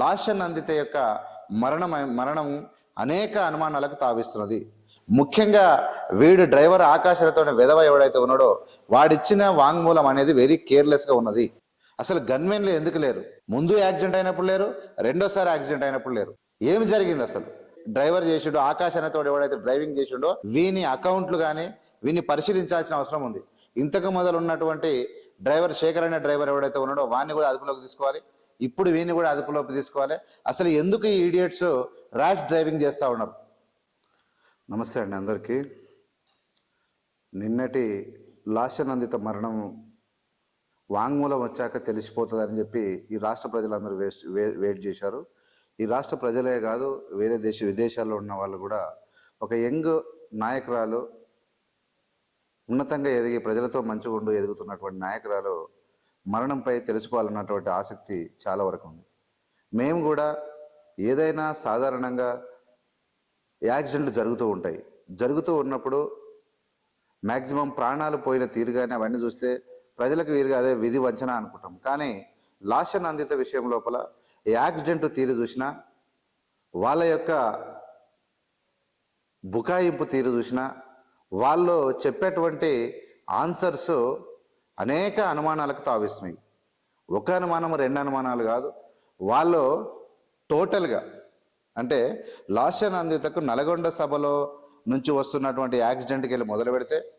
లాషన్ నందిత యొక్క మరణం మరణం అనేక అనుమానాలకు తావిస్తున్నది. ముఖ్యంగా వీడు డ్రైవర్ ఆకాశాలతో విధవ ఎవడైతే ఉన్నాడో వాడిచ్చిన వాంగ్మూలం అనేది వెరీ కేర్లెస్గా ఉన్నది. అసలు గన్మెన్లు ఎందుకు లేరు? ముందు యాక్సిడెంట్ అయినప్పుడు లేరు రెండోసారి యాక్సిడెంట్ అయినప్పుడు లేరు. ఏమి జరిగింది అసలు? డ్రైవర్ చేసిండో ఆకాశాలతో ఎవడైతే డ్రైవింగ్ చేసిండో వీని అకౌంట్లు కానీ వీని పరిశీలించాల్సిన అవసరం ఉంది. ఇంతకు మొదలు ఉన్నటువంటి డ్రైవర్ శేఖర్ అనే డ్రైవర్ ఎవడైతే ఉన్నాడో వాడిని కూడా అదుపులోకి తీసుకోవాలి. ఇప్పుడు వీని కూడా అదుపులోకి తీసుకోవాలి. అసలు ఎందుకు ఈ ఇడియట్స్ ర్యాష్ డ్రైవింగ్ చేస్తూ ఉన్నారు? నమస్తే అండి అందరికీ. నిన్నటి లాశనందిత మరణం వాంగ్మూలం వచ్చాక తెలిసిపోతుందని చెప్పి ఈ రాష్ట్ర ప్రజలందరూ వేస్ట్ వే- వెయిట్ చేశారు. ఈ రాష్ట్ర ప్రజలే కాదు వేరే దేశ విదేశాల్లో ఉన్న వాళ్ళు కూడా ఒక యంగ్ నాయకురాలు ఉన్నతంగా ఎదిగి ప్రజలతో మంచిగా ఉండు ఎదుగుతున్నటువంటి నాయకురాలు మరణంపై తెలుసుకోవాలన్నటువంటి ఆసక్తి చాలా వరకు ఉంది. మేము కూడా ఏదైనా సాధారణంగా యాక్సిడెంట్లు జరుగుతూ ఉంటాయి. జరుగుతూ ఉన్నప్పుడు మ్యాక్సిమం ప్రాణాలు పోయిన తీరుగానే అవన్నీ చూస్తే ప్రజలకు వీరుగా అదే విధి వంచన అనుకుంటాం. కానీ లాషన్ అందిత విషయం లోపల యాక్సిడెంట్ తీరు చూసినా వాళ్ళ యొక్క బుకాయింపు తీరు చూసినా వాళ్ళు చెప్పేటువంటి ఆన్సర్స్ అనేక అనుమానాలకు తావిస్తున్నాయి. ఒక అనుమానం రెండు అనుమానాలు కాదు. వాళ్ళు టోటల్గా అంటే లాషన్ అందితకు నల్గొండ సభలో నుంచి వస్తున్నటువంటి యాక్సిడెంట్కి వెళ్ళి మొదలు పెడితే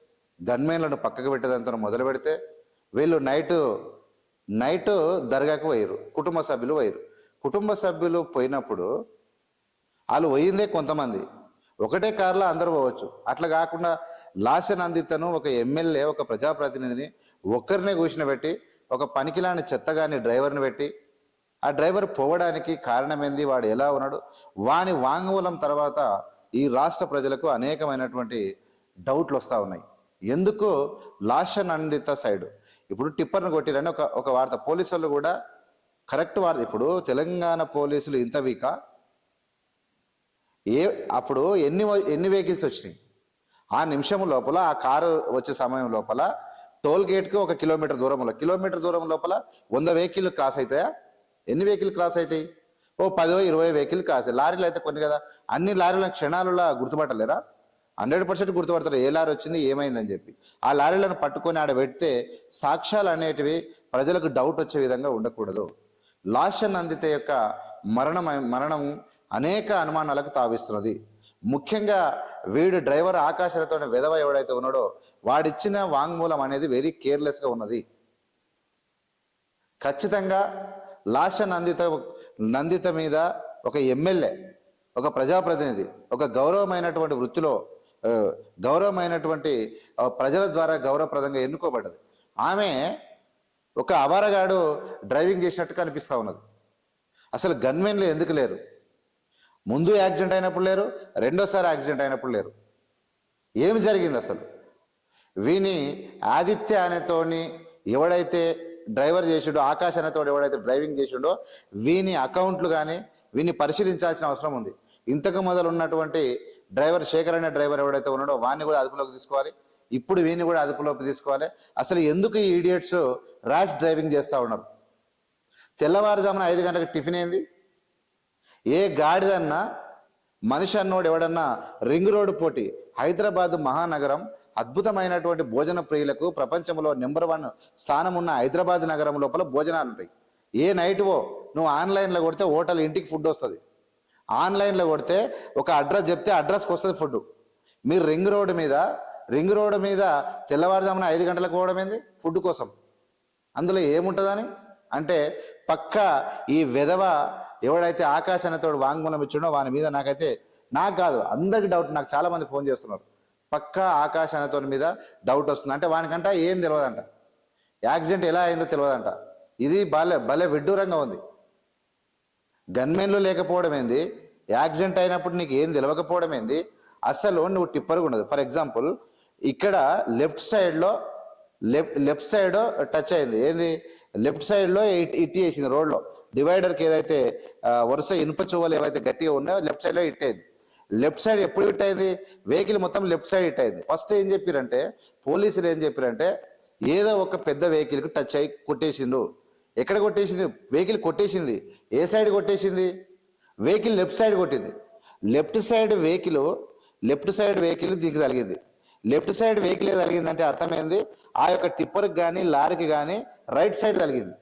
గన్మెన్లను పక్కకు పెట్టేదంతా మొదలు పెడితే వీళ్ళు నైట్ నైట్ దర్గాకు పోయారు కుటుంబ సభ్యులు పోయారు కుటుంబ సభ్యులు పోయినప్పుడు వాళ్ళు పోయిందే కొంతమంది. ఒకటే కారులో అందరూ పోవచ్చు. అట్లా కాకుండా లాసెన్ ఒక ఎమ్మెల్యే ఒక ప్రజాప్రతినిధిని ఒక్కరినే కూర్చుని ఒక పనికిలాని చెత్తగాని డ్రైవర్ని పెట్టి ఆ డ్రైవర్ పోవడానికి కారణం ఏంది వాడు ఎలా ఉన్నాడు? వాని వాంగ్మూలం తర్వాత ఈ రాష్ట్ర ప్రజలకు అనేకమైనటువంటి డౌట్లు వస్తూ ఉన్నాయి. ఎందుకు? లాషన్ అందిత సైడ్. ఇప్పుడు టిప్పర్ను కొట్టిరని ఒక ఒక వార్త. పోలీసు వాళ్ళు కూడా కరెక్ట్ వార్త. ఇప్పుడు తెలంగాణ పోలీసులు ఇంత వీకా? ఏ అప్పుడు ఎన్ని ఎన్ని వెహికల్స్ వచ్చినాయి? ఆ నిమిషం లోపల ఆ కారు వచ్చే సమయం లోపల టోల్ గేట్కి ఒక కిలోమీటర్ దూరంలో కిలోమీటర్ దూరం లోపల వంద వెహికల్ క్రాస్ అవుతాయా ఎన్ని వెహికల్ క్రాస్ అవుతాయి ఓ పదో ఇరవై వెహికల్ క్రాస్. లారీలు అయితే కొన్ని కదా అన్ని లారీల క్షణాలలో గుర్తుపట్టలేరా? హండ్రెడ్ పర్సెంట్ గుర్తుపడతారు ఏ లారీ వచ్చింది ఏమైందని చెప్పి. ఆ లారీలను పట్టుకొని ఆడ పెడితే సాక్ష్యాలు అనేటివి ప్రజలకు డౌట్ వచ్చే విధంగా ఉండకూడదు. లాషన్ అందితే యొక్క మరణం మరణం అనేక అనుమానాలకు తావిస్తున్నది. ముఖ్యంగా వీడు డ్రైవర్ ఆకాశాలతో విధవ ఎవడైతే ఉన్నాడో వాడిచ్చిన వాంగ్మూలం అనేది వెరీ కేర్లెస్గా ఉన్నది. ఖచ్చితంగా లాష నందిత నందిత మీద ఒక ఎమ్మెల్యే ఒక ప్రజాప్రతినిధి ఒక గౌరవమైనటువంటి వృత్తిలో గౌరవమైనటువంటి ప్రజల ద్వారా గౌరవప్రదంగా ఎన్నుకోబడ్డది. ఆమె ఒక అవారగాడు డ్రైవింగ్ చేసినట్టు కనిపిస్తూ ఉన్నది. అసలు గన్మెన్లు ఎందుకు లేరు? ముందు యాక్సిడెంట్ అయినప్పుడు లేరు రెండోసారి యాక్సిడెంట్ అయినప్పుడు లేరు. ఏమి జరిగింది అసలు? వీని ఆదిత్య అనేతోని ఎవడైతే డ్రైవర్ చేసిండో ఆకాశ్ అనేతోడు ఎవడైతే డ్రైవింగ్ చేసిండో వీని అకౌంట్లు కానీ వీని పరిశీలించాల్సిన అవసరం ఉంది. ఇంతకు మొదలు ఉన్నటువంటి డ్రైవర్ శేఖర్ అనే డ్రైవర్ ఎవడైతే ఉన్నాడో వాడిని కూడా అదుపులోకి తీసుకోవాలి. ఇప్పుడు వీని కూడా అదుపులోకి తీసుకోవాలి. అసలు ఎందుకు ఈ ఇడియట్స్ ర్యాష్ డ్రైవింగ్ చేస్తూ ఉన్నారు? తెల్లవారుజామున ఐదు గంటలకు టిఫిన్ ఏంది? ఏ గాడిదన్నా మనిషి అన్నోడు ఎవడన్నా రింగ్ రోడ్డు పోటీ హైదరాబాద్ మహానగరం అద్భుతమైనటువంటి భోజన ప్రియులకు ప్రపంచంలో నెంబర్ వన్ స్థానం ఉన్న హైదరాబాద్ నగరం లోపల భోజనాలు ఉంటాయి. ఏ నైట్వో నువ్వు ఆన్లైన్లో కొడితే హోటల్ ఇంటికి ఫుడ్ వస్తుంది. ఆన్లైన్లో కొడితే ఒక అడ్రస్ చెప్తే అడ్రస్కి వస్తుంది ఫుడ్ మీరు రింగ్ రోడ్డు మీద రింగ్ రోడ్డు మీద తెల్లవారుజామున ఐదు గంటలకు పోవడం ఏంది? ఫుడ్ కోసం. అందులో ఏముంటుందని? అంటే పక్క ఈ విధవ ఎవడైతే ఆకాశానతోడు వాంగ్మూలం ఇచ్చిండో వాని మీద నాకైతే నాకు కాదు అందరికి డౌట్ నాకు చాలా మంది ఫోన్ చేస్తున్నారు. పక్క ఆకాశానతో మీద డౌట్ వస్తుంది. అంటే వానికంట ఏం తెలియదంట యాక్సిడెంట్ ఎలా అయిందో తెలియదంట ఇది భలే భలే విడ్డూరంగా ఉంది. గన్మెన్లు లేకపోవడం ఏంది? యాక్సిడెంట్ అయినప్పుడు నీకు ఏం తెలియకపోవడం ఏంది? అసలు నువ్వు టిప్పర్గా ఉండదు. ఫర్ ఎగ్జాంపుల్ ఇక్కడ లెఫ్ట్ సైడ్లో లెఫ్ట్ లెఫ్ట్ సైడ్ టచ్ అయింది. ఏంది? లెఫ్ట్ సైడ్లో ఇట్ ఇట్టి వేసింది రోడ్లో. డివైడర్కి ఏదైతే వరుస ఇనుప చువ్వలు ఏవైతే గట్టిగా ఉన్నాయో లెఫ్ట్ సైడ్లో ఇట్టేది లెఫ్ట్ సైడ్ ఎప్పుడు హిట్ అయింది? వెహికల్ మొత్తం లెఫ్ట్ సైడ్ హిట్ అయింది. ఫస్ట్ ఏం చెప్పారంటే పోలీసులు ఏం చెప్పారంటే ఏదో ఒక పెద్ద వెహికల్కి టచ్ అయ్యి కొట్టేసిండు ఎక్కడ కొట్టేసింది? వెహికల్ కొట్టేసింది. ఏ సైడ్ కొట్టేసింది? వెహికల్ లెఫ్ట్ సైడ్ కొట్టింది. Left side vehicle left side vehicle దీనికి తగిలింది. లెఫ్ట్ సైడ్ వెహికల్ తగిలిందంటే అర్థమైంది ఆ యొక్క టిప్పర్కి కానీ లారీకి కానీ రైట్ సైడ్ తగిలింది.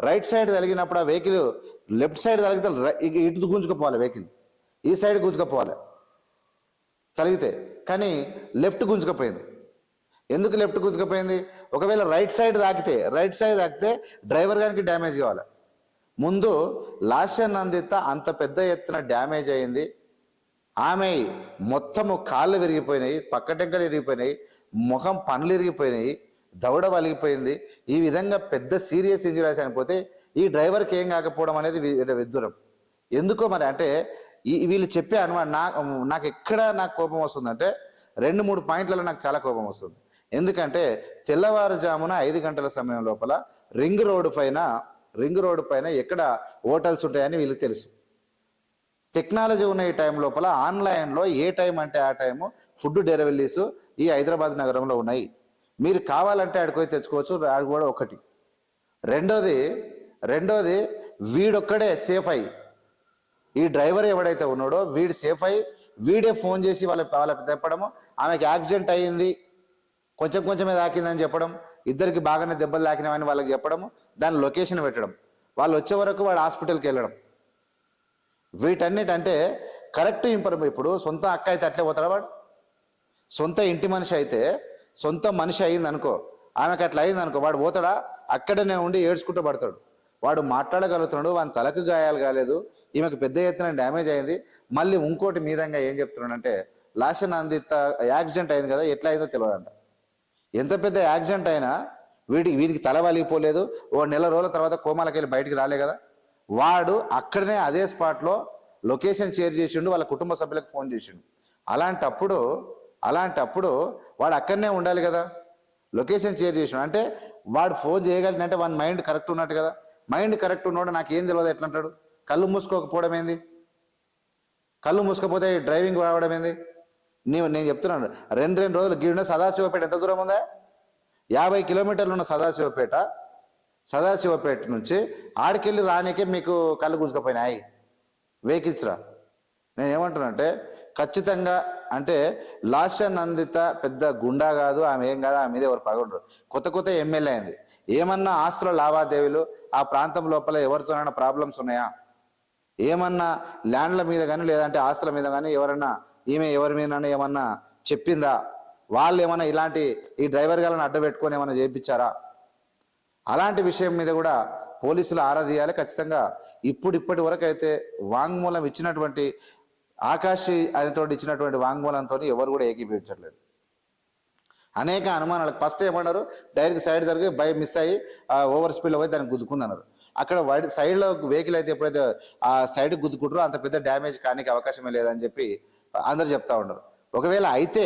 రైట్ సైడ్ తగిలినప్పుడు ఆ వెహికల్ లెఫ్ట్ సైడ్ తగిలితే ఇటు గుంజుకుపోవాలి వెహికల్. ఈ సైడ్ గుంజుకుపోవాలి. తలిగితే కానీ లెఫ్ట్ గుంజుకపోయింది. ఎందుకు లెఫ్ట్ గుంజుకపోయింది? ఒకవేళ రైట్ సైడ్ తాకితే రైట్ సైడ్ తాకితే డ్రైవర్ గారికి డ్యామేజ్ కావాలి. ముందు లాస్య నందిత అంత పెద్ద ఎత్తున డ్యామేజ్ అయింది. ఆమె మొత్తము కాళ్ళు విరిగిపోయినాయి పక్కటెంకలు విరిగిపోయినాయి ముఖం పనులు విరిగిపోయినాయి. దవడ వలిగిపోయింది ఈ విధంగా పెద్ద సీరియస్ ఇంజురీస్ అయిపోతే ఈ డ్రైవర్కి ఏం కాకపోవడం అనేది విద్దురం ఎందుకో మరి అంటే ఈ వీళ్ళు చెప్పే అనుమా నా నాకు ఎక్కడ నాకు కోపం వస్తుందంటే రెండు మూడు పాయింట్లలో నాకు చాలా కోపం వస్తుంది. ఎందుకంటే తెల్లవారుజామున ఐదు గంటల సమయం లోపల రింగ్ రోడ్డు పైన రింగ్ రోడ్డు పైన ఎక్కడ హోటల్స్ ఉంటాయని వీళ్ళకి తెలుసు. టెక్నాలజీ ఉన్న ఈ టైం లోపల ఆన్లైన్లో ఏ టైం అంటే ఆ టైము ఫుడ్ డెలివరీస్ ఈ హైదరాబాద్ నగరంలో ఉన్నాయి. మీరు కావాలంటే ఆడికి పోయి తెచ్చుకోవచ్చు ఆడు కూడా ఒకటి. రెండోది రెండోది వీడొక్కడే సేఫ్ అయ్యి ఈ డ్రైవర్ ఎవడైతే ఉన్నాడో వీడు సేఫ్ అయ్యి వీడే ఫోన్ చేసి వాళ్ళ వాళ్ళకి తెప్పడము ఆమెకి యాక్సిడెంట్ అయ్యింది కొంచెం కొంచెమే తాకిందని చెప్పడం ఇద్దరికి బాగానే దెబ్బలు తాకినామని వాళ్ళకి చెప్పడము దాని లొకేషన్ పెట్టడం వాళ్ళు వచ్చే వరకు వాడు హాస్పిటల్కి వెళ్ళడం. వీటన్నిటంటే కరెక్ట్ ఇంపర్మ ఇప్పుడు సొంత అక్క అయితే అట్లే పోతాడు వాడు? సొంత ఇంటి మనిషి అయితే సొంత మనిషి అయింది అనుకో ఆమెకు అట్లా అయింది అనుకో వాడు పోతాడా? అక్కడనే ఉండి ఏడ్చుకుంటూ పడతాడు. వాడు మాట్లాడగలుగుతున్నాడు వాని తలకు గాయాలు కాలేదు ఈమెకు పెద్ద ఎత్తున డ్యామేజ్ అయింది. మళ్ళీ ఇంకోటి మీదంగా ఏం చెప్తున్నాడంటే లాషన్ అందిత యాక్సిడెంట్ అయింది కదా ఎట్లా అయిందో తెలియదంట ఎంత పెద్ద యాక్సిడెంట్ అయినా వీడికి వీడికి తల వలిగిపోలేదు ఓ నెల రోజుల తర్వాత కోమాలకి వెళ్ళి బయటికి రాలే కదా. వాడు అక్కడనే అదే స్పాట్లో లొకేషన్ షేర్ చేసిండు వాళ్ళ కుటుంబ సభ్యులకు ఫోన్ చేసిండు. అలాంటప్పుడు అలాంటప్పుడు వాడు అక్కడనే ఉండాలి కదా. లొకేషన్ షేర్ చేసిన అంటే వాడు ఫోన్ చేయగలిగినంటే వాడి మైండ్ కరెక్ట్ ఉన్నట్టు కదా. మైండ్ కరెక్ట్ ఉన్నాడు నాకు ఏం తెలియదు ఎట్లా అంటాడు? కళ్ళు మూసుకోకపోవడం ఏంది? కళ్ళు మూసుకపోతే డ్రైవింగ్ రావడం ఏంది? నీవు నేను చెప్తున్నాను. రెండు రెండు రోజులు గీడిన సదాశివపేట ఎంత దూరం ఉందా? యాభై కిలోమీటర్లు ఉన్న సదాశివపేట. సదాశివపేట నుంచి ఆడికెళ్ళి రానికే మీకు కళ్ళు గుంజుకపోయినాయి వెహికల్స్ రా. నేను ఏమంటున్నానంటే ఖచ్చితంగా అంటే లాస్య నందిత పెద్ద గుండా కాదు ఆమె ఏం కాదు ఆమె మీద ఎవరు పగడరు కొత్త కొత్త ఎమ్మెల్యే అయింది. ఏమన్నా ఆస్తుల లావాదేవీలు ఆ ప్రాంతం లోపల ఎవరితోనైనా ప్రాబ్లమ్స్ ఉన్నాయా? ఏమన్నా ల్యాండ్ల మీద కానీ లేదంటే ఆస్తుల మీద కానీ ఎవరన్నా ఈమె ఎవరి మీద ఏమన్నా చెప్పిందా? వాళ్ళు ఏమన్నా ఇలాంటి ఈ డ్రైవర్ గాలను అడ్డు పెట్టుకొని ఏమన్నా చేయించారా? అలాంటి విషయం మీద కూడా పోలీసులు ఆరా తీయాలి. ఖచ్చితంగా ఇప్పుడు ఇప్పటి వరకు అయితే వాంగ్మూలం ఇచ్చినటువంటి ఆకాశి ఆయనతో ఇచ్చినటువంటి వాంగ్మూలంతో ఎవరు కూడా ఏకీభవించట్లేదు. అనేక అనుమానాలు. ఫస్ట్ ఏమన్నారు? డైరెక్ట్ సైడ్ జరిగి బై మిస్ అయ్యి ఓవర్ స్పీడ్లో పోయి దానికి గుద్దుకుందన్నారు. అక్కడ వైడ్ సైడ్లో వెహికల్ అయితే ఎప్పుడైతే ఆ సైడ్ గుద్దుకుంటారో అంత పెద్ద డ్యామేజ్ కానికి అవకాశమే లేదని చెప్పి అందరు చెప్తా ఉన్నారు. ఒకవేళ అయితే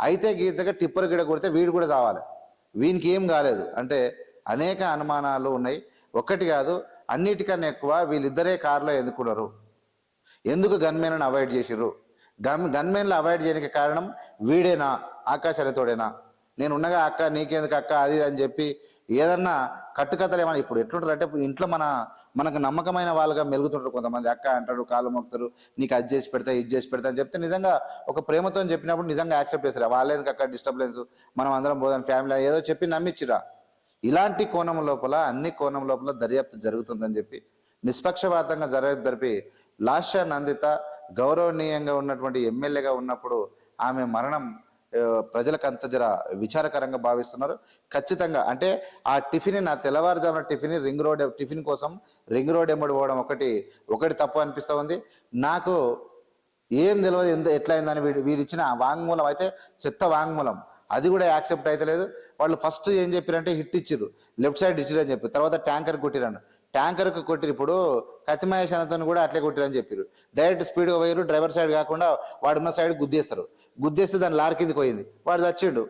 అయితే గీతగా టిప్పర్ గిడ కొడితే వీడు కూడా కావాలి. వీనికి ఏం కాలేదు. అంటే అనేక అనుమానాలు ఉన్నాయి. ఒక్కటి కాదు అన్నిటికన్నా ఎక్కువ వీళ్ళిద్దరే కారులో ఎందుకున్నారు? ఎందుకు గన్మెన్లను అవాయిడ్ చేసిర్రు? గన్ గన్మెన్లు అవాయిడ్ చేయడానికి కారణం వీడేనా? ఆకాశ అనేతోడేనా నేను ఉన్నగా అక్క నీకేందుకు అక్క? అది అని చెప్పి ఏదన్నా కట్టుకథలు ఏమన్నా ఇప్పుడు ఎట్లుంటారు అంటే ఇంట్లో మన మనకు నమ్మకమైన వాళ్ళుగా మెలుగుతుంటారు కొంతమంది. అక్క అంటారు కాలు మొక్కుతారు నీకు అది చేసి పెడతా ఇది చేసి పెడతా అని చెప్తే నిజంగా ఒక ప్రేమతో చెప్పినప్పుడు నిజంగా యాక్సెప్ట్ చేస్తారు. వాళ్ళేందుకు అక్కడ డిస్టర్బెన్స్? మనం అందరం పోదాం ఫ్యామిలీ ఏదో చెప్పి నమ్మిచ్చిరా ఇలాంటి కోణం లోపల అన్ని కోణం లోపల దర్యాప్తు జరుగుతుందని చెప్పి నిష్పక్షపాతంగా జరగ జరిపి లాస్య నందిత గౌరవనీయంగా ఉన్నటువంటి ఎమ్మెల్యేగా ఉన్నప్పుడు ఆమె మరణం ప్రజలకు అంత జర విచారకరంగా భావిస్తున్నారు. ఖచ్చితంగా అంటే ఆ టిఫిన్ నా తెల్లవారుజామున టిఫిన్ రింగ్ రోడ్ టిఫిన్ కోసం రింగ్ రోడ్ ఎమ్మడి పోవడం ఒకటి ఒకటి తప్పు అనిపిస్తూ ఉంది. నాకు ఏం తెలియదు ఎంత ఎట్లా అయిందని వీడు వీడిచ్చిన వాంగ్మూలం అయితే చెత్త వాంగ్మూలం. అది కూడా యాక్సెప్ట్ అయితే లేదు. వాళ్ళు ఫస్ట్ ఏం చెప్పారంటే హిట్ ఇచ్చిర్రు. లెఫ్ట్ సైడ్ ఇచ్చిర్రు అని చెప్పి తర్వాత ట్యాంకర్ కొట్టిరాను ట్యాంకర్కి కొట్టిరు ఇప్పుడు కతిమహేష్ అనతో కూడా అట్లే కొట్టిరని చెప్పారు డైరెక్ట్ స్పీడ్గా పోయారు డ్రైవర్ సైడ్ కాకుండా వాడున్న సైడ్ గుద్దేస్తారు. గుద్దేస్తే దాని లారీ కిందకి పోయింది. వాడు చచ్చిండు.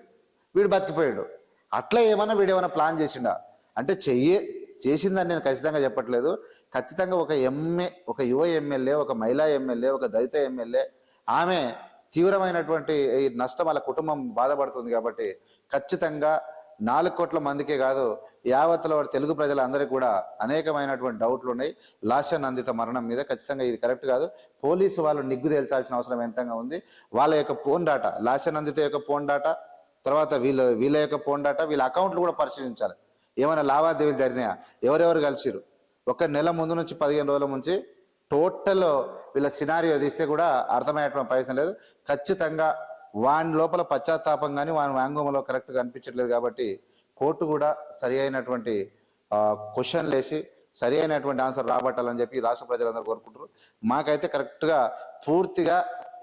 వీడు బతికిపోయాడు. అట్లా ఏమన్నా వీడు ఏమైనా ప్లాన్ చేసిండా? అంటే చెయ్యే చేసిందని నేను ఖచ్చితంగా చెప్పట్లేదు. ఖచ్చితంగా ఒక ఎంఏ ఒక యువ ఎమ్మెల్యే ఒక మహిళా ఎమ్మెల్యే ఒక దళిత ఎమ్మెల్యే ఆమె తీవ్రమైనటువంటి ఈ నష్టం వాళ్ళ కుటుంబం బాధపడుతుంది కాబట్టి ఖచ్చితంగా నాలుగు కోట్ల మందికే కాదు యావత్తులో తెలుగు ప్రజలందరికీ కూడా అనేకమైనటువంటి డౌట్లు ఉన్నాయి. లాస్య నందిత మరణం మీద ఖచ్చితంగా ఇది కరెక్ట్ కాదు. పోలీసు వాళ్ళు నిగ్గు తేల్చాల్సిన అవసరం ఎంతగా ఉంది? వాళ్ళ యొక్క ఫోన్ డాటా లాస్య నందిత యొక్క ఫోన్ డాటా తర్వాత వీళ్ళ వీళ్ళ యొక్క ఫోన్ డాటా వీళ్ళ అకౌంట్లు కూడా పరిశీలించాలి. ఏమైనా లావాదేవీలు జరిగినాయా? ఎవరెవరు కలిసిరు ఒక నెల ముందు నుంచి పదిహేను రోజుల నుంచి టోటల్ వీళ్ళ సినారియో తీస్తే కూడా అర్థమయ్యేటువంటి ప్రయత్నం లేదు. ఖచ్చితంగా వాని లోపల పశ్చాత్తాపం కానీ వాని వ్యాంగంలో కరెక్ట్గా అనిపించట్లేదు కాబట్టి కోర్టు కూడా సరి అయినటువంటి క్వశ్చన్లు వేసి సరి అయినటువంటి ఆన్సర్ రాబట్టాలని చెప్పి రాష్ట్ర ప్రజలందరూ కోరుకుంటారు మాకైతే కరెక్ట్గా పూర్తిగా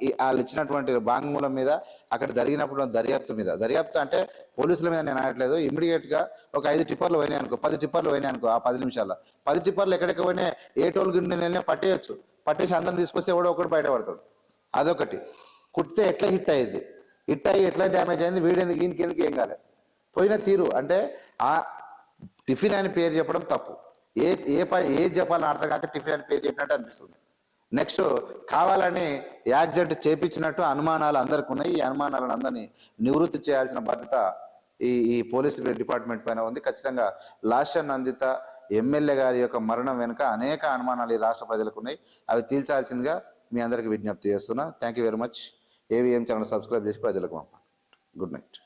ఈ వాళ్ళు ఇచ్చినటువంటి బాంగ్మూలం మీద అక్కడ జరిగినప్పుడు దర్యాప్తు మీద. దర్యాప్తు అంటే పోలీసుల మీద నేను అనట్లేదు ఇమ్మీడియట్గా ఒక ఐదు టిప్పర్లు పోయినాయి అనుకో పది టిప్పర్లు పోయినాయి అనుకో ఆ పది నిమిషాల్లో. పది టిప్పర్లు ఎక్కడెక్కడ పోయినా ఏ టోల్ గిన్నె పట్టేయచ్చు. పట్టేసి అందరిని తీసుకొస్తే ఎవడో ఒకటి బయటపడతాడు. అదొకటి. కుట్టితే ఎట్లా హిట్ అయ్యింది? హిట్ అయ్యి ఎట్లా డ్యామేజ్ అయింది వీడెందుకు ఈయనకి ఎందుకు ఏం కాలే? పోయిన తీరు అంటే ఆ టిఫిన్ అని పేరు చెప్పడం తప్పు. ఏ ఏ ప ఏ చెప్పాలని అర్థం కాక టిఫిన్ అని పేరు చెప్పినట్టు అనిపిస్తుంది. నెక్స్ట్ కావాలని యాక్సిడెంట్ చేపించినట్టు అనుమానాలు అందరికి ఉన్నాయి. ఈ అనుమానాలను అందరినీ నివృత్తి చేయాల్సిన బాధ్యత ఈ ఈ పోలీస్ డిపార్ట్మెంట్ పైన ఉంది. ఖచ్చితంగా లాస్య నందిత ఎమ్మెల్యే గారి యొక్క మరణం వెనుక అనేక అనుమానాలు ఈ రాష్ట్ర ప్రజలకు ఉన్నాయి. అవి తీల్చాల్సిందిగా మీ అందరికి విజ్ఞప్తి చేస్తున్నా. Thank you very much AVM channel subscribe చేసి ప్రజలకు పంపండి. Good night.